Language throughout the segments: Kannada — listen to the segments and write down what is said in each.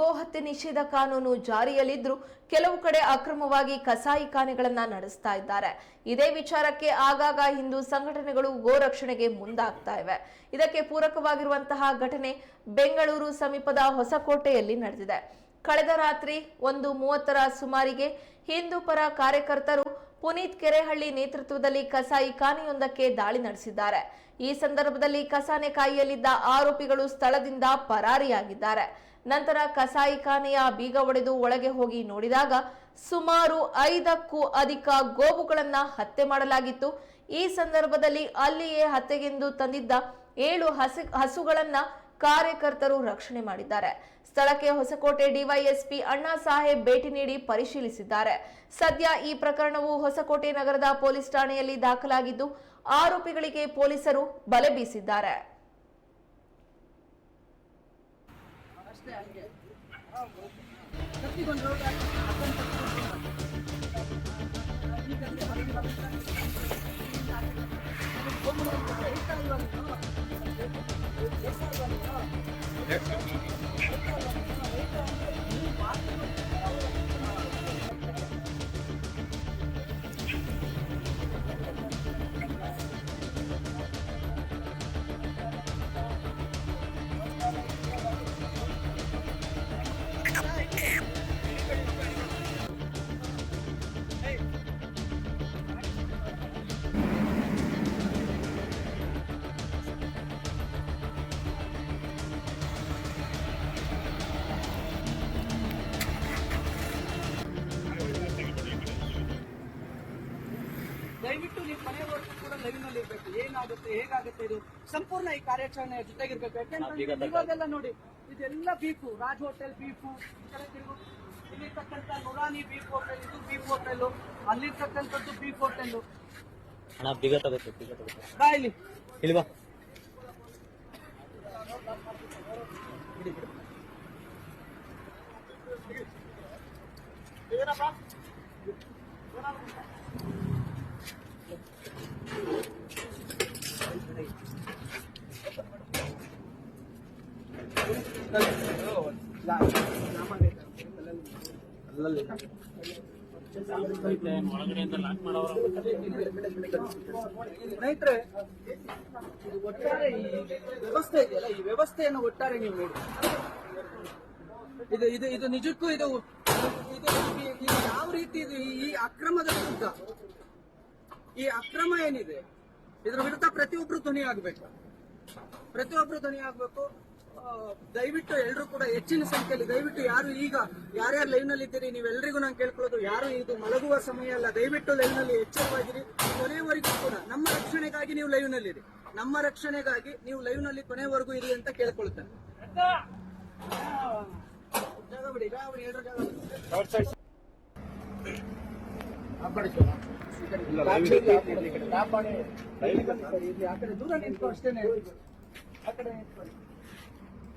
ಗೋಹತ್ಯೆ ನಿಷೇಧ ಕಾನೂನು ಜಾರಿಯಲ್ಲಿದ್ರೂ ಕೆಲವು ಕಡೆ ಅಕ್ರಮವಾಗಿ ಕಸಾಯಿಖಾನೆಗಳನ್ನ ನಡೆಸ್ತಾ ಇದ್ದಾರೆ. ಇದೇ ವಿಚಾರಕ್ಕೆ ಆಗಾಗ ಹಿಂದೂ ಸಂಘಟನೆಗಳು ಗೋ ರಕ್ಷಣೆಗೆ ಮುಂದಾಗ್ತಾ ಇವೆ. ಇದಕ್ಕೆ ಪೂರಕವಾಗಿರುವಂತಹ ಘಟನೆ ಬೆಂಗಳೂರು ಸಮೀಪದ ಹೊಸಕೋಟೆಯಲ್ಲಿ ನಡೆದಿದೆ. ಕಳೆದ ರಾತ್ರಿ ಒಂದು ಮೂವತ್ತರ ಸುಮಾರಿಗೆ ಹಿಂದೂ ಪರ ಕಾರ್ಯಕರ್ತರು ಪುನೀತ್ ಕೆರೆಹಳ್ಳಿ ನೇತೃತ್ವದಲ್ಲಿ ಕಸಾಯಿ ಖಾನೆಯೊಂದಕ್ಕೆ ದಾಳಿ ನಡೆಸಿದ್ದಾರೆ. ಈ ಸಂದರ್ಭದಲ್ಲಿ ಕಸಾನೆ ಕಾಯಿಯಲ್ಲಿದ್ದ ಆರೋಪಿಗಳು ಸ್ಥಳದಿಂದ ಪರಾರಿಯಾಗಿದ್ದಾರೆ. ನಂತರ ಕಸಾಯಿ ಖಾನೆಯ ಬೀಗ ಒಡೆದು ಒಳಗೆ ಹೋಗಿ ನೋಡಿದಾಗ ಸುಮಾರು ಐದಕ್ಕೂ ಅಧಿಕ ಗೋವುಗಳನ್ನ ಹತ್ಯೆ ಮಾಡಲಾಗಿತ್ತು. ಈ ಸಂದರ್ಭದಲ್ಲಿ ಅಲ್ಲಿಯೇ ಹತ್ಯೆಗೆಂದು ತಂದಿದ್ದ ಏಳು ಹಸಿ ಹಸುಗಳನ್ನ ಕಾರ್ಯಕರ್ತರು ರಕ್ಷಣೆ ಮಾಡಿದ್ದಾರೆ. ಸ್ಥಳಕ್ಕೆ ಹೊಸಕೋಟೆ ಡಿವೈಎಸ್ಪಿ ಅಣ್ಣಾ ಸಾಹೇಬ್ ಭೇಟಿ ನೀಡಿ ಪರಿಶೀಲಿಸಿದ್ದಾರೆ. ಸದ್ಯ ಈ ಪ್ರಕರಣವು ಹೊಸಕೋಟೆ ನಗರದ ಪೊಲೀಸ್ ಠಾಣೆಯಲ್ಲಿ ದಾಖಲಾಗಿದ್ದು, ಆರೋಪಿಗಳಿಗೆ ಪೊಲೀಸರು ಬಲೆ ಬೀಸಿದ್ದಾರೆ. Yep. ದಯವಿಟ್ಟು ನೀವು ಮನೆಯವರೆಗೂ ಕೂಡ ಲೈವ್ನಲ್ಲಿ ಇರ್ಬೇಕು ಏನಾಗುತ್ತೆ ಹೇಗಾಗುತ್ತೆ ಇದು? ಸಂಪೂರ್ಣ ಈ ಕಾರ್ಯಾಚರಣೆ ಜೊತೆಗಿರ್ಬೇಕು. ಯಾಕಂದ್ರೆ ಇವಾಗೆಲ್ಲ ನೋಡಿ ಇದೆಲ್ಲ ಬೀಫು ರಾಜ್ ಹೋಟೆಲ್ ಬೀಫು ಇಲ್ಲಿರ್ತಕ್ಕಂಥ ನುರಾನಿ ಬೀಫ್ ಹೋಟೆಲ್ ಇದು ಬೀಫ್ ಹೋಟೆಲ್ ಅಲ್ಲಿರ್ತಕ್ಕಂಥದ್ದು ಬೀಫ್ ಹೋಟೆಲ್ ಅಣ್ಣ ಬೀಗ ಬೀಗ ಬಾ ಇಲ್ಲಿ. ಇಲ್ಲಿ ಸ್ನೇಹಿತರೆ ಇದು ಒಟ್ಟಾರೆ ಈ ವ್ಯವಸ್ಥೆ ಇದೆಯಲ್ಲ, ಈ ವ್ಯವಸ್ಥೆಯನ್ನು ಒಟ್ಟಾರೆ ನೀವು ನೋಡಿ ಇದು ಇದು ಇದು ನಿಜಕ್ಕೂ ಇದು ಇದು ಯಾವ ರೀತಿ ಇದು ಈ ಅಕ್ರಮದ ವಿರುದ್ಧ, ಈ ಅಕ್ರಮ ಏನಿದೆ, ಇದ್ರ ವಿರುದ್ಧ ಪ್ರತಿಯೊಬ್ರು ಧ್ವನಿ ಆಗ್ಬೇಕು ಪ್ರತಿಯೊಬ್ರು ಧ್ವನಿ ಆಗ್ಬೇಕು ದಯವಿಟ್ಟು ಎಲ್ಲರೂ ಕೂಡ ಹೆಚ್ಚಿನ ಸಂಖ್ಯೆಯಲ್ಲಿ ದಯವಿಟ್ಟು ಯಾರು ಈಗ ಯಾರ್ಯಾರು ಲೈವ್ನಲ್ಲಿ ಇದ್ದೀರಿ ನೀವೆಲ್ಲರಿಗೂ ನಾನು ಕೇಳ್ಕೊಳ್ಳೋದು ಯಾರು ಇದು ಮಲಗುವ ಸಮಯ ಅಲ್ಲ ದಯವಿಟ್ಟು ಲೈವ್ನಲ್ಲಿ ಎಚ್ಚರವಾಗಿರಿ. ಕೊನೆಯವರೆಗೂ ಕೂಡ ನಮ್ಮ ರಕ್ಷಣೆಗಾಗಿ ನೀವು ಲೈವ್ನಲ್ಲಿ ಇರಿ. ನಮ್ಮ ರಕ್ಷಣೆಗಾಗಿ ನೀವು ಲೈವ್ನಲ್ಲಿ ಕೊನೆಯವರೆಗೂ ಇರಿ ಅಂತ ಕೇಳ್ಕೊಳ್ತೇನೆ. ಆ ಕಡೆ ದೂರ ಅಷ್ಟೇನೆ. ಆ ಕಡೆ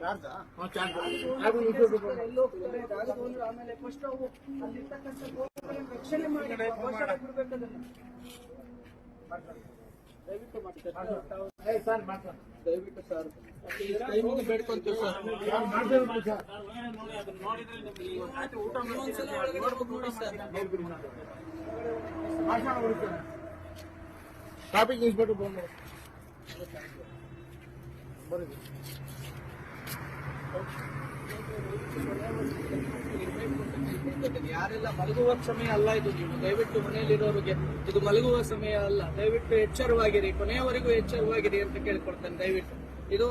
ಇನ್ಸ್ಪೆಕ್ಟರ್ ಚಾರ್ಜಾ ಟ್ರಾಫಿಕ್ ಇನ್ಸ್ಪೆಕ್ಟರ್ ಎಲ್ಲಿ ಹೋಗ್ತಾರೆ ಜಾಗದ ಒಂದು ಆಮೇಲೆ ಫಸ್ಟ್ ಅವು ಅಲ್ಲಿರ್ತಕ್ಕಂಥ ಗೋವುಗಳನ್ನ ರಕ್ಷಣೆ ಮಾಡಿ ಘೋಷಣೆ ಬಿಡ್ಬೇಕು ಅದನ್ನ. ದಯವಿಟ್ಟು ಮಾಡಿ ಸರ್. ಸರ್ ಮಾಡ್ತಾರೆ ದಯವಿಟ್ಟು ಸರ್ ಈ ಟೈಮಿಗೆ ಬೇಡ್ಕೊಂತೀವಿ ಸರ್ ಇನ್ನೊಂದ್ಸಲ ಒಳಗಡೆ ಹೋಗ್ಬಿಟ್ಟು ನೋಡಿ ಸರ್ ಟ್ರಾಫಿಕ್ ಇನ್ಸ್ಪೆಕ್ಟರ್ ಬಂದು ಬರೀ ಯಾರೆಲ್ಲ ಮಲಗುವ ಸಮಯ ಅಲ್ಲ ಇದು ನೀವು. ದಯವಿಟ್ಟು ಮನೆಯಲ್ಲಿರೋರಿಗೆ ಇದು ಮಲಗುವ ಸಮಯ ಅಲ್ಲ. ದಯವಿಟ್ಟು ಎಚ್ಚರವಾಗಿರಿ. ಕೊನೆಯವರೆಗೂ ಎಚ್ಚರವಾಗಿರಿ ಅಂತ ಕೇಳ್ಕೊಡ್ತೇನೆ. ದಯವಿಟ್ಟು. ಇದು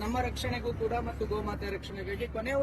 ನಮ್ಮ ರಕ್ಷಣೆಗೂ ಕೂಡ ಮತ್ತು ಗೋಮಾತೆ ರಕ್ಷಣೆಗಾಗಿ ಕೊನೆಯವರೆಗೂ